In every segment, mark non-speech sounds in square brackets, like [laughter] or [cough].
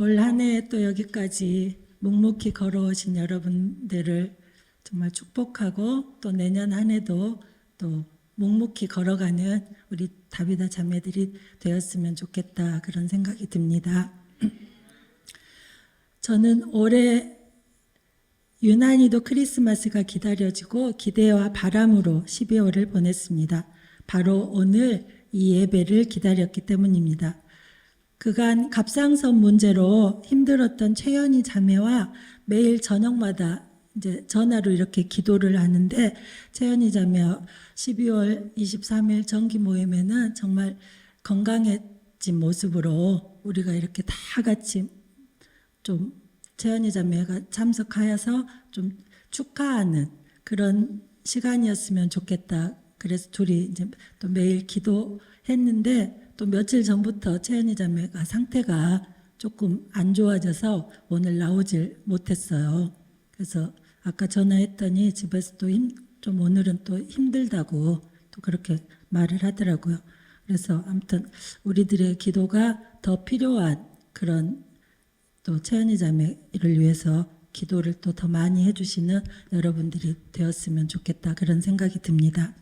올 한 해 또 여기까지 묵묵히 걸어오신 여러분들을 정말 축복하고 또 내년 한 해도 또 묵묵히 걸어가는 우리 다비다 자매들이 되었으면 좋겠다 그런 생각이 듭니다. [clears throat] 저는 올해 유난히도 크리스마스가 기다려지고 기대와 바람으로 12월을 보냈습니다. 바로 오늘 이 예배를 기다렸기 때문입니다. 그간 갑상선 문제로 힘들었던 최연희 자매와 매일 저녁마다 이제 전화로 이렇게 기도를 하는데 최연희 자매 12월 23일 정기 모임에는 정말 건강해진 모습으로 우리가 이렇게 다 같이 좀 최연희 자매가 참석하여서 좀 축하하는 그런 시간이었으면 좋겠다. 그래서 둘이 이제 또 매일 기도했는데 또 며칠 전부터 최연희 자매가 상태가 조금 안 좋아져서 오늘 나오질 못했어요. 그래서 아까 전화했더니 집에서 또 힘, 좀 오늘은 또 힘들다고 또 그렇게 말을 하더라고요. 그래서 아무튼 우리들의 기도가 더 필요한 그런 또 채연이 자매를 위해서 기도를 또 더 많이 해주시는 여러분들이 되었으면 좋겠다 그런 생각이 듭니다.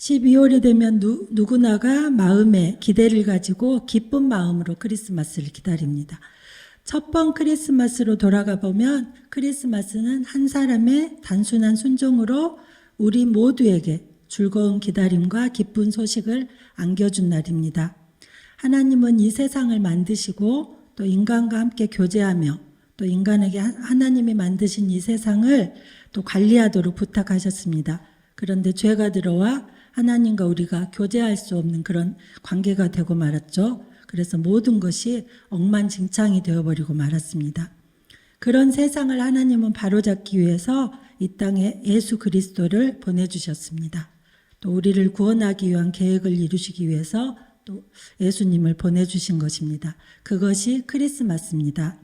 12월이 되면 누, 누구나가 마음에 기대를 가지고 기쁜 마음으로 크리스마스를 기다립니다. 첫 번 크리스마스로 돌아가 보면 크리스마스는 한 사람의 단순한 순종으로 우리 모두에게 즐거운 기다림과 기쁜 소식을 안겨준 날입니다. 하나님은 이 세상을 만드시고 또 인간과 함께 교제하며 또 인간에게 하- 하나님이 만드신 이 세상을 또 관리하도록 부탁하셨습니다. 그런데 죄가 들어와 하나님과 우리가 교제할 수 없는 그런 관계가 되고 말았죠. 그래서 모든 것이 엉망진창이 되어버리고 말았습니다. 그런 세상을 하나님은 바로잡기 위해서 이 땅에 예수 그리스도를 보내주셨습니다. 또 우리를 구원하기 위한 계획을 이루시기 위해서 또 예수님을 보내주신 것입니다. 그것이 크리스마스입니다.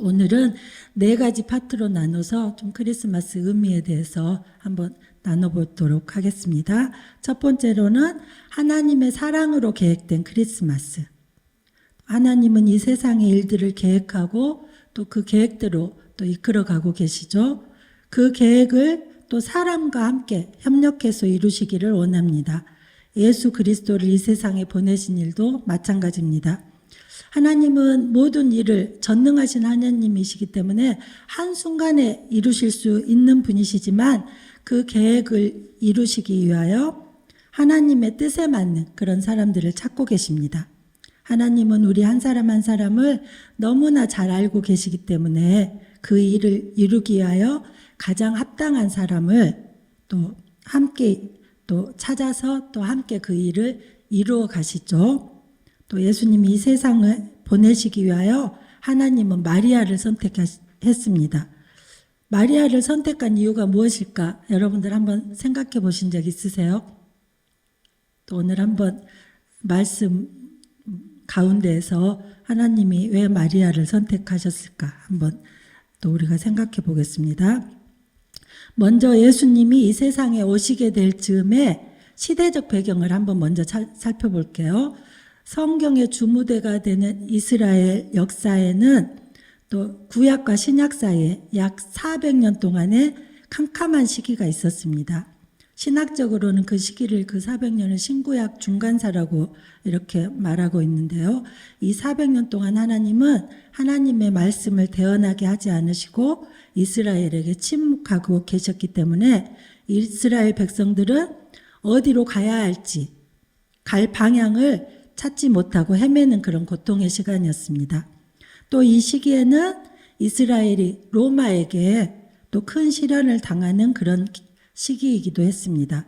오늘은 네 가지 파트로 나눠서 좀 크리스마스 의미에 대해서 한번 나눠보도록 하겠습니다. 첫 번째로는 하나님의 사랑으로 계획된 크리스마스. 하나님은 이 세상의 일들을 계획하고 또 그 계획대로 또 이끌어가고 계시죠. 그 계획을 또 사람과 함께 협력해서 이루시기를 원합니다. 예수 그리스도를 이 세상에 보내신 일도 마찬가지입니다. 하나님은 모든 일을 전능하신 하나님이시기 때문에 한순간에 이루실 수 있는 분이시지만 그 계획을 이루시기 위하여 하나님의 뜻에 맞는 그런 사람들을 찾고 계십니다. 하나님은 우리 한 사람 한 사람을 너무나 잘 알고 계시기 때문에 그 일을 이루기 위하여 가장 합당한 사람을 또 함께 또 찾아서 또 함께 그 일을 이루어 가시죠. 또 예수님이 이 세상을 보내시기 위하여 하나님은 마리아를 선택했습니다. 마리아를 선택한 이유가 무엇일까? 여러분들 한번 생각해 보신 적 있으세요? 또 오늘 한번 말씀 가운데에서 하나님이 왜 마리아를 선택하셨을까? 한번 또 우리가 생각해 보겠습니다. 먼저 예수님이 이 세상에 오시게 될 즈음에 시대적 배경을 한번 먼저 살- 살펴볼게요. 성경의 주무대가 되는 이스라엘 역사에는 또 구약과 신약 사이에 약 400년 동안의 캄캄한 시기가 있었습니다. 신학적으로는 그 시기를 그 400년을 신구약 중간사라고 이렇게 말하고 있는데요. 이 400년 동안 하나님은 하나님의 말씀을 대언하게 하지 않으시고 이스라엘에게 침묵하고 계셨기 때문에 이스라엘 백성들은 어디로 가야 할지 갈 방향을 찾지 못하고 헤매는 그런 고통의 시간이었습니다. 또 이 시기에는 이스라엘이 로마에게 또 큰 시련을 당하는 그런 시기이기도 했습니다.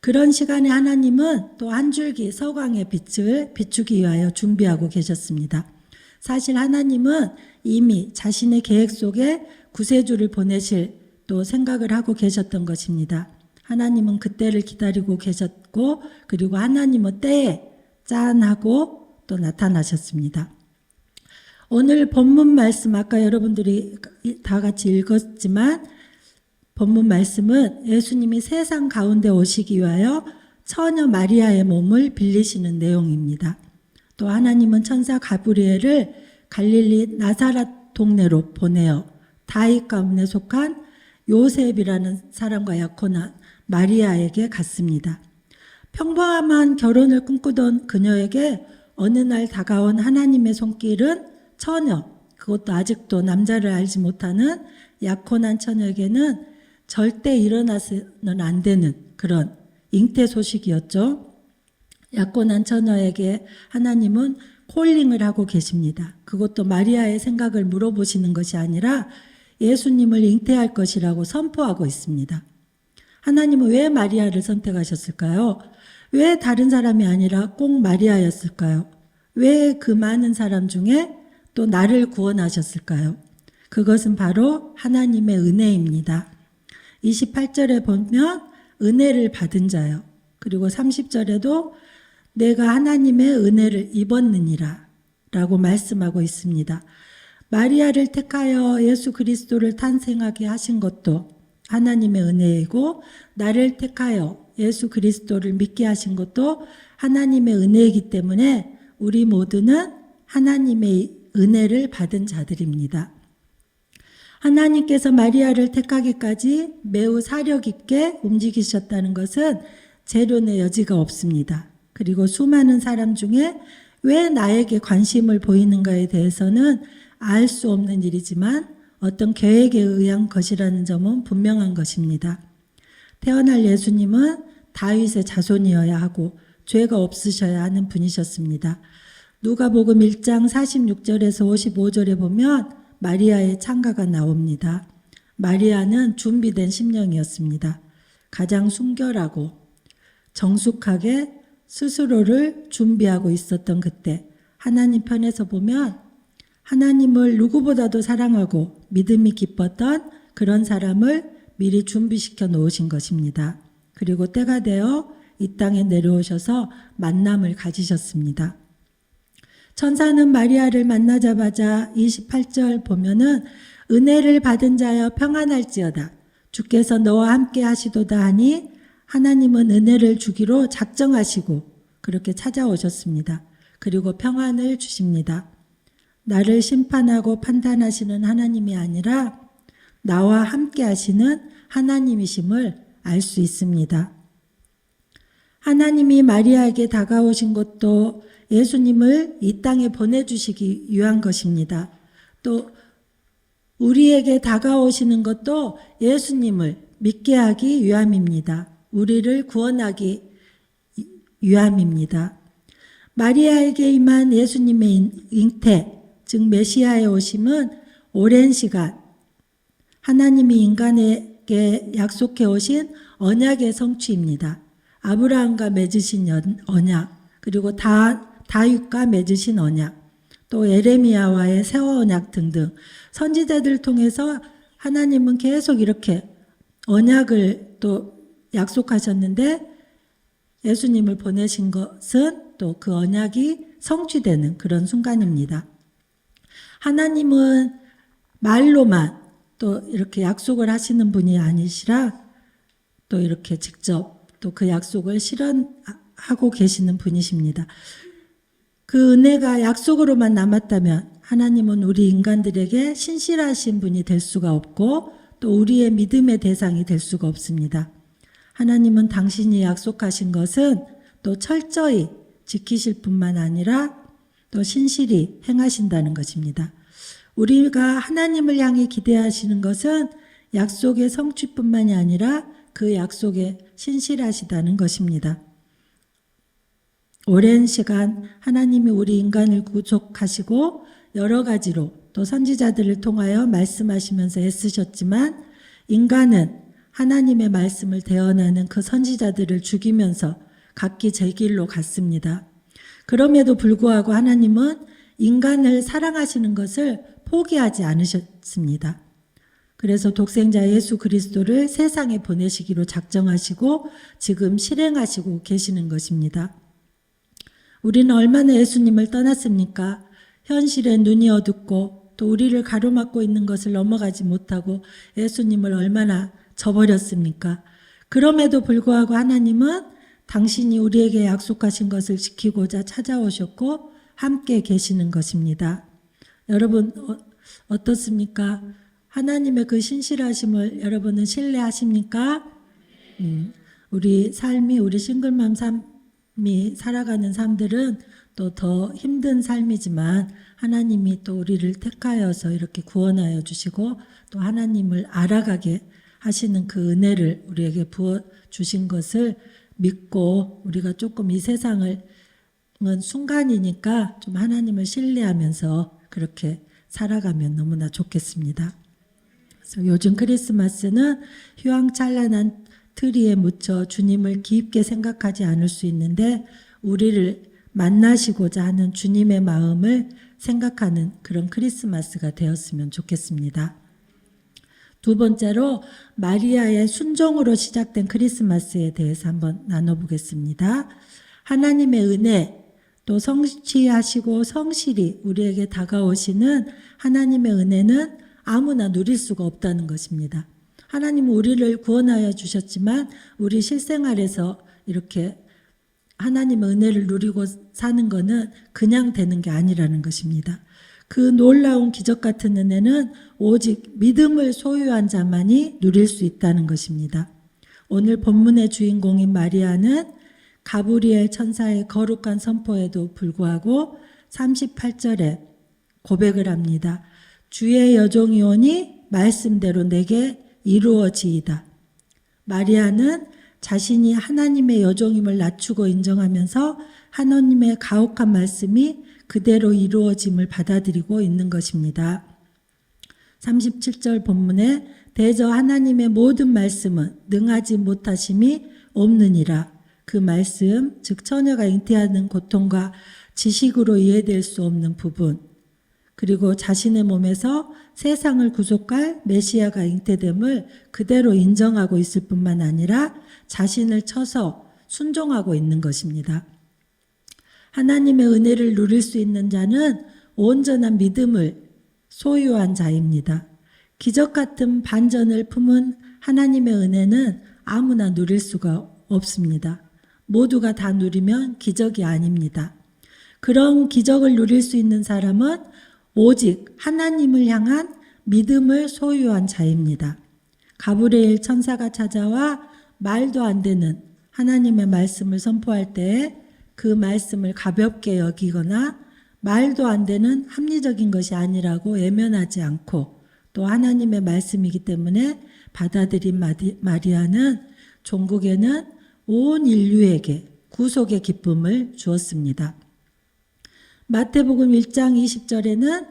그런 시간에 하나님은 또 한 줄기 서광의 빛을 비추기 위하여 준비하고 계셨습니다. 사실 하나님은 이미 자신의 계획 속에 구세주를 보내실 또 생각을 하고 계셨던 것입니다. 하나님은 그때를 기다리고 계셨고 그리고 하나님은 때에 짠하고 또 나타나셨습니다. 오늘 본문 말씀 아까 여러분들이 다 같이 읽었지만 본문 말씀은 예수님이 세상 가운데 오시기 위하여 처녀 마리아의 몸을 빌리시는 내용입니다. 또 하나님은 천사 가브리엘을 갈릴리 나사렛 동네로 보내어 다윗 가문에 속한 요셉이라는 사람과 약혼한 마리아에게 갔습니다. 평범한 결혼을 꿈꾸던 그녀에게 어느 날 다가온 하나님의 손길은 처녀, 그것도 아직도 남자를 알지 못하는 약혼한 처녀에게는 절대 일어나서는 안 되는 그런 잉태 소식이었죠. 약혼한 처녀에게 하나님은 콜링을 하고 계십니다. 그것도 마리아의 생각을 물어보시는 것이 아니라 예수님을 잉태할 것이라고 선포하고 있습니다. 하나님은 왜 마리아를 선택하셨을까요? 왜 다른 사람이 아니라 꼭 마리아였을까요? 왜 그 많은 사람 중에 또 나를 구원하셨을까요? 그것은 바로 하나님의 은혜입니다. 28절에 보면 은혜를 받은 자요. 그리고 30절에도 내가 하나님의 은혜를 입었느니라 라고 말씀하고 있습니다. 마리아를 택하여 예수 그리스도를 탄생하게 하신 것도 하나님의 은혜이고 나를 택하여 예수 그리스도를 믿게 하신 것도 하나님의 은혜이기 때문에 우리 모두는 하나님의 은혜를 받은 자들입니다. 하나님께서 마리아를 택하기까지 매우 사력 있게 움직이셨다는 것은 재론의 여지가 없습니다. 그리고 수많은 사람 중에 왜 나에게 관심을 보이는가에 대해서는 알 수 없는 일이지만 어떤 계획에 의한 것이라는 점은 분명한 것입니다. 태어날 예수님은 다윗의 자손이어야 하고 죄가 없으셔야 하는 분이셨습니다. 누가복음 1장 46절에서 55절에 보면 마리아의 창가가 나옵니다. 마리아는 준비된 심령이었습니다. 가장 순결하고 정숙하게 스스로를 준비하고 있었던 그때 하나님 편에서 보면 하나님을 누구보다도 사랑하고 믿음이 깊었던 그런 사람을 미리 준비시켜 놓으신 것입니다. 그리고 때가 되어 이 땅에 내려오셔서 만남을 가지셨습니다. 천사는 마리아를 만나자마자 28절 보면은 은혜를 받은 자여 평안할지어다. 주께서 너와 함께 하시도다 하니 하나님은 은혜를 주기로 작정하시고 그렇게 찾아오셨습니다. 그리고 평안을 주십니다. 나를 심판하고 판단하시는 하나님이 아니라 나와 함께 하시는 하나님이심을 알 수 있습니다. 하나님이 마리아에게 다가오신 것도 예수님을 이 땅에 보내주시기 위한 것입니다. 또 우리에게 다가오시는 것도 예수님을 믿게 하기 위함입니다. 우리를 구원하기 위함입니다. 마리아에게 임한 예수님의 잉태, 즉 메시아의 오심은 오랜 시간 하나님이 인간에게 약속해 오신 언약의 성취입니다. 아브라함과 맺으신 언약, 그리고 다, 다윗과 맺으신 언약, 또 에레미야와의 새 언약 등등 선지자들 통해서 하나님은 계속 이렇게 언약을 또 약속하셨는데 예수님을 보내신 것은 또 그 언약이 성취되는 그런 순간입니다. 하나님은 말로만 또 이렇게 약속을 하시는 분이 아니시라 또 이렇게 직접 또 그 약속을 실현하고 계시는 분이십니다. 그 은혜가 약속으로만 남았다면 하나님은 우리 인간들에게 신실하신 분이 될 수가 없고 또 우리의 믿음의 대상이 될 수가 없습니다. 하나님은 당신이 약속하신 것은 또 철저히 지키실 뿐만 아니라 또 신실히 행하신다는 것입니다. 우리가 하나님을 향해 기대하시는 것은 약속의 성취뿐만이 아니라 그 약속에 신실하시다는 것입니다. 오랜 시간 하나님이 우리 인간을 구속하시고 여러 가지로 또 선지자들을 통하여 말씀하시면서 애쓰셨지만 인간은 하나님의 말씀을 대언하는 그 선지자들을 죽이면서 각기 제 길로 갔습니다. 그럼에도 불구하고 하나님은 인간을 사랑하시는 것을 포기하지 않으셨습니다. 그래서 독생자 예수 그리스도를 세상에 보내시기로 작정하시고 지금 실행하시고 계시는 것입니다. 우리는 얼마나 예수님을 떠났습니까? 현실에 눈이 어둡고 또 우리를 가로막고 있는 것을 넘어가지 못하고 예수님을 얼마나 저버렸습니까? 그럼에도 불구하고 하나님은 당신이 우리에게 약속하신 것을 지키고자 찾아오셨고 함께 계시는 것입니다. 여러분 어, 어떻습니까? 하나님의 그 신실하심을 여러분은 신뢰하십니까? 음, 우리 삶이 우리 싱글맘 삶 이 살아가는 삶들은 또 더 힘든 삶이지만 하나님이 또 우리를 택하여서 이렇게 구원하여 주시고 또 하나님을 알아가게 하시는 그 은혜를 우리에게 부어 주신 것을 믿고 우리가 조금 이 세상을 은 순간이니까 좀 하나님을 신뢰하면서 그렇게 살아가면 너무나 좋겠습니다. 그래서 요즘 크리스마스는 휘황찬란한 트리에 묻혀 주님을 깊게 생각하지 않을 수 있는데 우리를 만나시고자 하는 주님의 마음을 생각하는 그런 크리스마스가 되었으면 좋겠습니다. 두 번째로 마리아의 순종으로 시작된 크리스마스에 대해서 한번 나눠보겠습니다. 하나님의 은혜, 또 성취하시고 성실히 우리에게 다가오시는 하나님의 은혜는 아무나 누릴 수가 없다는 것입니다. 하나님은 우리를 구원하여 주셨지만 우리 실생활에서 이렇게 하나님의 은혜를 누리고 사는 것은 그냥 되는 게 아니라는 것입니다. 그 놀라운 기적 같은 은혜는 오직 믿음을 소유한 자만이 누릴 수 있다는 것입니다. 오늘 본문의 주인공인 마리아는 가브리엘 천사의 거룩한 선포에도 불구하고 38절에 고백을 합니다. 주의 여종이오니 말씀대로 내게 이루어지이다. 마리아는 자신이 하나님의 여종임을 낮추고 인정하면서 하나님의 가혹한 말씀이 그대로 이루어짐을 받아들이고 있는 것입니다. 37절 본문에 대저 하나님의 모든 말씀은 능하지 못하심이 없느니라. 그 말씀, 즉 처녀가 잉태하는 고통과 지식으로 이해될 수 없는 부분, 그리고 자신의 몸에서 세상을 구속할 메시아가 잉태됨을 그대로 인정하고 있을 뿐만 아니라 자신을 쳐서 순종하고 있는 것입니다. 하나님의 은혜를 누릴 수 있는 자는 온전한 믿음을 소유한 자입니다. 기적 같은 반전을 품은 하나님의 은혜는 아무나 누릴 수가 없습니다. 모두가 다 누리면 기적이 아닙니다. 그런 기적을 누릴 수 있는 사람은 오직 하나님을 향한 믿음을 소유한 자입니다. 가브리엘 천사가 찾아와 말도 안 되는 하나님의 말씀을 선포할 때에 그 말씀을 가볍게 여기거나 말도 안 되는 합리적인 것이 아니라고 외면하지 않고 또 하나님의 말씀이기 때문에 받아들인 마리아는 종국에는 온 인류에게 구속의 기쁨을 주었습니다. 마태복음 1장 20절에는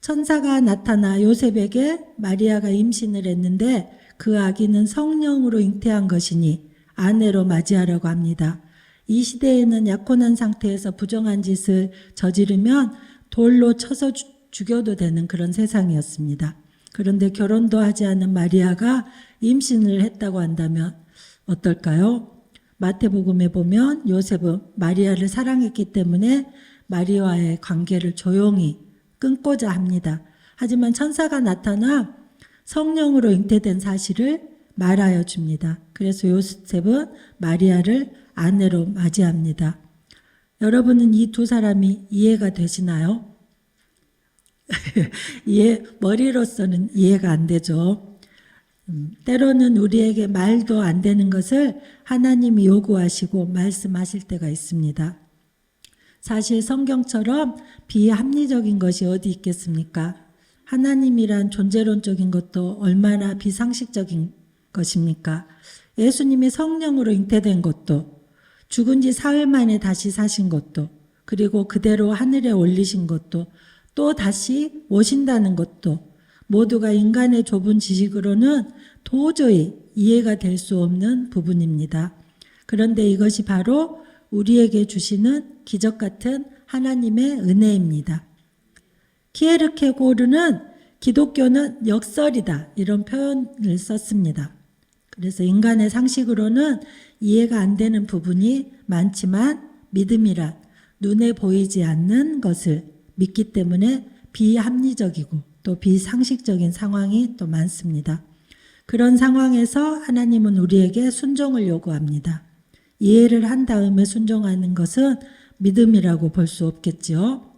천사가 나타나 요셉에게 마리아가 임신을 했는데 그 아기는 성령으로 잉태한 것이니 아내로 맞이하라고 합니다. 이 시대에는 약혼한 상태에서 부정한 짓을 저지르면 돌로 쳐서 주, 죽여도 되는 그런 세상이었습니다. 그런데 결혼도 하지 않은 마리아가 임신을 했다고 한다면 어떨까요? 마태복음에 보면 요셉은 마리아를 사랑했기 때문에 마리아와의 관계를 조용히 끊고자 합니다. 하지만 천사가 나타나 성령으로 잉태된 사실을 말하여 줍니다. 그래서 요셉은 마리아를 아내로 맞이합니다. 여러분은 이 두 사람이 이해가 되시나요? [laughs] 이해, 머리로서는 이해가 안 되죠. 음, 때로는 우리에게 말도 안 되는 것을 하나님이 요구하시고 말씀하실 때가 있습니다. 사실 성경처럼 비합리적인 것이 어디 있겠습니까? 하나님이란 존재론적인 것도 얼마나 비상식적인 것입니까? 예수님이 성령으로 잉태된 것도 죽은 지 사흘 만에 다시 사신 것도 그리고 그대로 하늘에 올리신 것도 또 다시 오신다는 것도 모두가 인간의 좁은 지식으로는 도저히 이해가 될 수 없는 부분입니다. 그런데 이것이 바로 우리에게 주시는 기적 같은 하나님의 은혜입니다. 키에르케고르는 기독교는 역설이다 이런 표현을 썼습니다. 그래서 인간의 상식으로는 이해가 안 되는 부분이 많지만 믿음이란 눈에 보이지 않는 것을 믿기 때문에 비합리적이고 또 비상식적인 상황이 또 많습니다. 그런 상황에서 하나님은 우리에게 순종을 요구합니다. 이해를 한 다음에 순종하는 것은 믿음이라고 볼 수 없겠지요.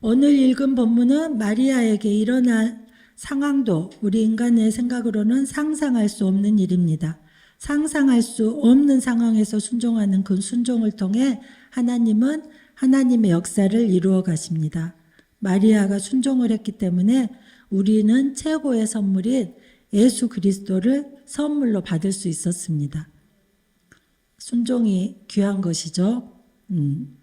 오늘 읽은 본문은 마리아에게 일어난 상황도 우리 인간의 생각으로는 상상할 수 없는 일입니다. 상상할 수 없는 상황에서 순종하는 그 순종을 통해 하나님은 하나님의 역사를 이루어 가십니다. 마리아가 순종을 했기 때문에 우리는 최고의 선물인 예수 그리스도를 선물로 받을 수 있었습니다. 순종이 귀한 것이죠. 음.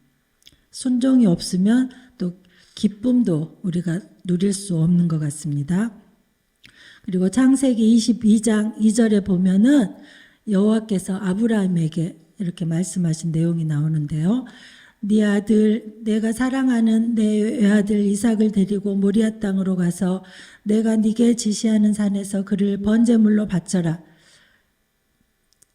순종이 없으면 또 기쁨도 우리가 누릴 수 없는 것 같습니다. 그리고 창세기 22장 2절에 보면은 여호와께서 아브라함에게 이렇게 말씀하신 내용이 나오는데요. 네 아들 내가 사랑하는 내 외아들 이삭을 데리고 모리아 땅으로 가서 내가 네게 지시하는 산에서 그를 번제물로 바쳐라.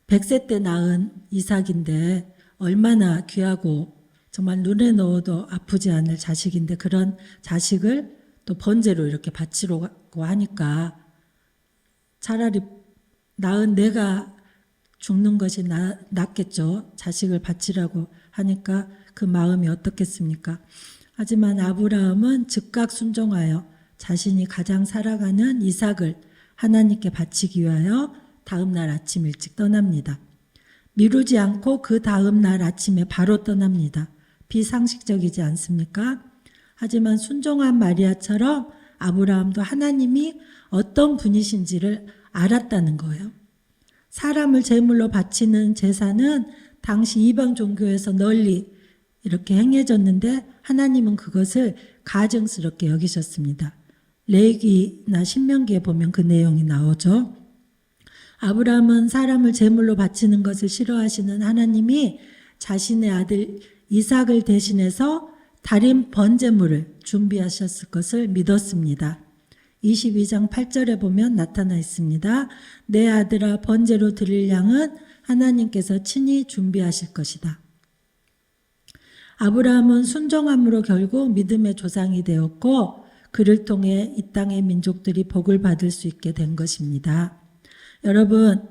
100세 때 낳은 이삭인데 얼마나 귀하고 정말 눈에 넣어도 아프지 않을 자식인데 그런 자식을 또 번제로 이렇게 바치려고 하니까 차라리 낳은 내가 죽는 것이 나, 낫겠죠. 자식을 바치라고 하니까 그 마음이 어떻겠습니까? 하지만 아브라함은 즉각 순종하여 자신이 가장 사랑하는 이삭을 하나님께 바치기 위하여 다음 날 아침 일찍 떠납니다. 미루지 않고 그 다음 날 아침에 바로 떠납니다. 비상식적이지 않습니까? 하지만 순종한 마리아처럼 아브라함도 하나님이 어떤 분이신지를 알았다는 거예요. 사람을 제물로 바치는 제사는 당시 이방 종교에서 널리 이렇게 행해졌는데 하나님은 그것을 가증스럽게 여기셨습니다. 레기나 신명기에 보면 그 내용이 나오죠. 아브라함은 사람을 제물로 바치는 것을 싫어하시는 하나님이 자신의 아들 이삭을 대신해서 달인 번제물을 준비하셨을 것을 믿었습니다. 22장 8절에 보면 나타나 있습니다. 내 아들아 번제로 드릴 양은 하나님께서 친히 준비하실 것이다. 아브라함은 순종함으로 결국 믿음의 조상이 되었고 그를 통해 이 땅의 민족들이 복을 받을 수 있게 된 것입니다. 여러분,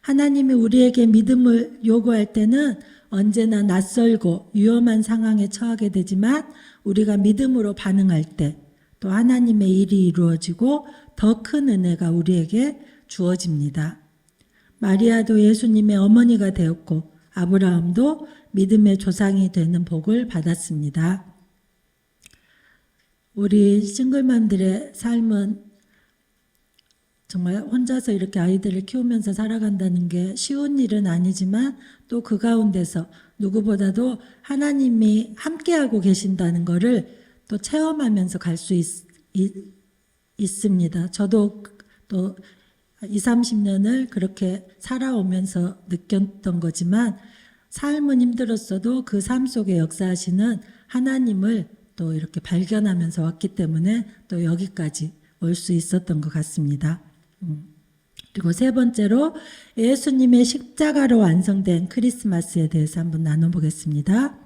하나님이 우리에게 믿음을 요구할 때는 언제나 낯설고 위험한 상황에 처하게 되지만 우리가 믿음으로 반응할 때 또 하나님의 일이 이루어지고 더 큰 은혜가 우리에게 주어집니다. 마리아도 예수님의 어머니가 되었고 아브라함도 믿음의 조상이 되는 복을 받았습니다. 우리 싱글맘들의 삶은 정말 혼자서 이렇게 아이들을 키우면서 살아간다는 게 쉬운 일은 아니지만 또 그 가운데서 누구보다도 하나님이 함께하고 계신다는 것을 또 체험하면서 갈 수 있습니다. 저도 또 20, 30년을 그렇게 살아오면서 느꼈던 거지만 삶은 힘들었어도 그 삶 속에 역사하시는 하나님을 또 이렇게 발견하면서 왔기 때문에 또 여기까지 올 수 있었던 것 같습니다. 음. 그리고 세 번째로 예수님의 십자가로 완성된 크리스마스에 대해서 한번 나눠보겠습니다.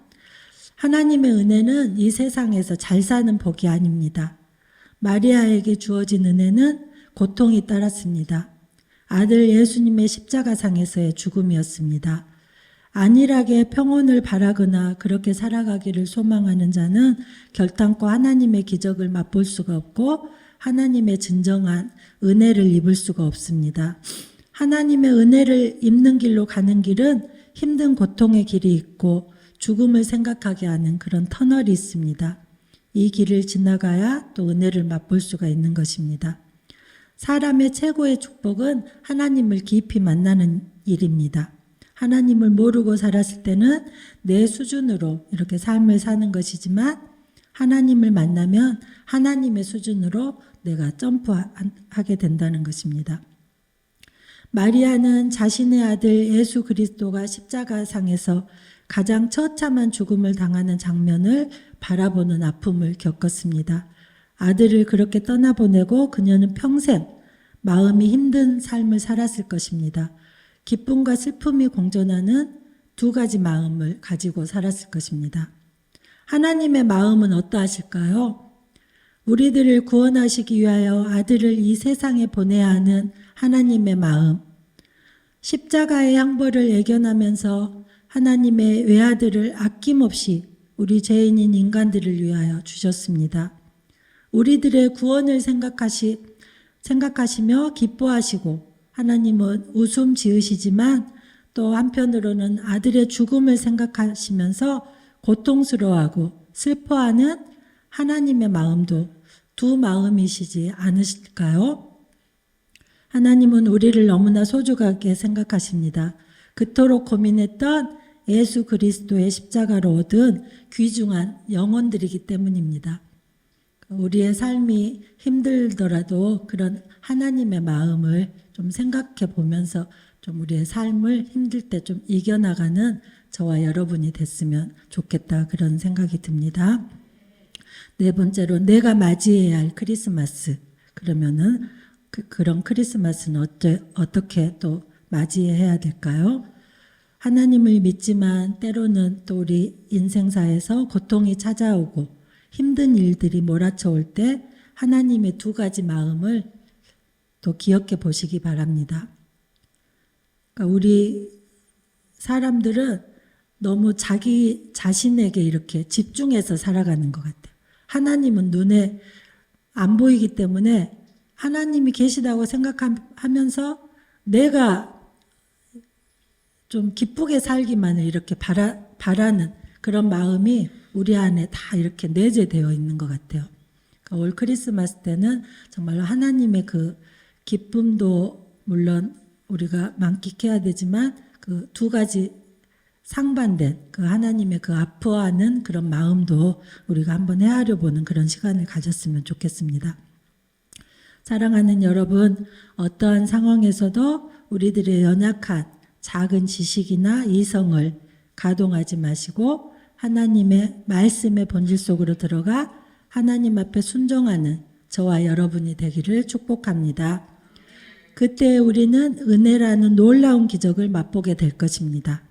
하나님의 은혜는 이 세상에서 잘 사는 복이 아닙니다. 마리아에게 주어진 은혜는 고통이 따랐습니다. 아들 예수님의 십자가상에서의 죽음이었습니다. 안일하게 평온을 바라거나 그렇게 살아가기를 소망하는 자는 결단코 하나님의 기적을 맛볼 수가 없고 하나님의 진정한 은혜를 입을 수가 없습니다. 하나님의 은혜를 입는 길로 가는 길은 힘든 고통의 길이 있고 죽음을 생각하게 하는 그런 터널이 있습니다. 이 길을 지나가야 또 은혜를 맛볼 수가 있는 것입니다. 사람의 최고의 축복은 하나님을 깊이 만나는 일입니다. 하나님을 모르고 살았을 때는 내 수준으로 이렇게 삶을 사는 것이지만 하나님을 만나면 하나님의 수준으로 내가 점프하게 된다는 것입니다. 마리아는 자신의 아들 예수 그리스도가 십자가상에서 가장 처참한 죽음을 당하는 장면을 바라보는 아픔을 겪었습니다. 아들을 그렇게 떠나보내고 그녀는 평생 마음이 힘든 삶을 살았을 것입니다. 기쁨과 슬픔이 공존하는 두 가지 마음을 가지고 살았을 것입니다. 하나님의 마음은 어떠하실까요? 우리들을 구원하시기 위하여 아들을 이 세상에 보내야 하는 하나님의 마음. 십자가의 형벌을 예견하면서 하나님의 외아들을 아낌없이 우리 죄인인 인간들을 위하여 주셨습니다. 우리들의 구원을 생각하시, 생각하시며 기뻐하시고 하나님은 웃음 지으시지만 또 한편으로는 아들의 죽음을 생각하시면서 고통스러워하고 슬퍼하는 하나님의 마음도 두 마음이시지 않으실까요? 하나님은 우리를 너무나 소중하게 생각하십니다. 그토록 고민했던 예수 그리스도의 십자가로 얻은 귀중한 영혼들이기 때문입니다. 우리의 삶이 힘들더라도 그런 하나님의 마음을 좀 생각해 보면서 좀 우리의 삶을 힘들 때 좀 이겨나가는 저와 여러분이 됐으면 좋겠다 그런 생각이 듭니다. 네 번째로 내가 맞이해야 할 크리스마스. 그러면은 그, 그런 크리스마스는 어째, 어떻게 또 맞이해야 될까요? 하나님을 믿지만 때로는 또 우리 인생사에서 고통이 찾아오고 힘든 일들이 몰아쳐올 때 하나님의 두 가지 마음을 또 기억해 보시기 바랍니다. 그러니까 우리 사람들은 너무 자기 자신에게 이렇게 집중해서 살아가는 것 같아요. 하나님은 눈에 안 보이기 때문에 하나님이 계시다고 생각하면서 내가 좀 기쁘게 살기만을 이렇게 바라, 바라는 그런 마음이 우리 안에 다 이렇게 내재되어 있는 것 같아요. 그러니까 올 크리스마스 때는 정말로 하나님의 그 기쁨도 물론 우리가 만끽해야 되지만 그 두 가지 상반된 그 하나님의 그 아파하는 그런 마음도 우리가 한번 헤아려 보는 그런 시간을 가졌으면 좋겠습니다. 사랑하는 여러분, 어떠한 상황에서도 우리들의 연약한 작은 지식이나 이성을 가동하지 마시고 하나님의 말씀의 본질 속으로 들어가 하나님 앞에 순종하는 저와 여러분이 되기를 축복합니다. 그때 우리는 은혜라는 놀라운 기적을 맛보게 될 것입니다.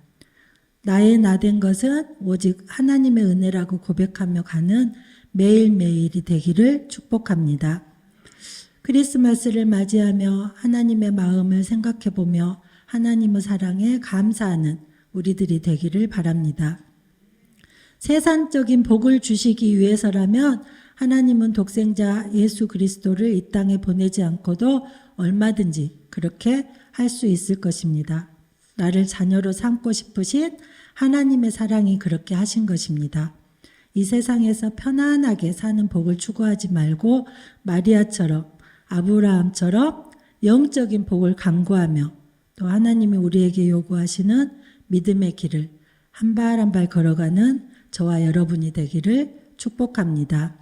나의 나 된 것은 오직 하나님의 은혜라고 고백하며 가는 매일매일이 되기를 축복합니다. 크리스마스를 맞이하며 하나님의 마음을 생각해 보며 하나님의 사랑에 감사하는 우리들이 되기를 바랍니다. 세상적인 복을 주시기 위해서라면 하나님은 독생자 예수 그리스도를 이 땅에 보내지 않고도 얼마든지 그렇게 할 수 있을 것입니다. 나를 자녀로 삼고 싶으신 하나님의 사랑이 그렇게 하신 것입니다. 이 세상에서 편안하게 사는 복을 추구하지 말고 마리아처럼 아브라함처럼 영적인 복을 강구하며 또 하나님이 우리에게 요구하시는 믿음의 길을 한 발 한 발 걸어가는 저와 여러분이 되기를 축복합니다.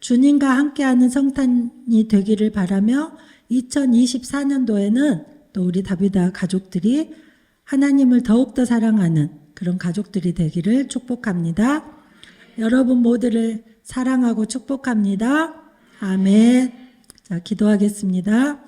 주님과 함께하는 성탄이 되기를 바라며 2024년도에는 또 우리 다비다 가족들이 하나님을 더욱더 사랑하는 그런 가족들이 되기를 축복합니다. 여러분 모두를 사랑하고 축복합니다. 아멘. 자, 기도하겠습니다.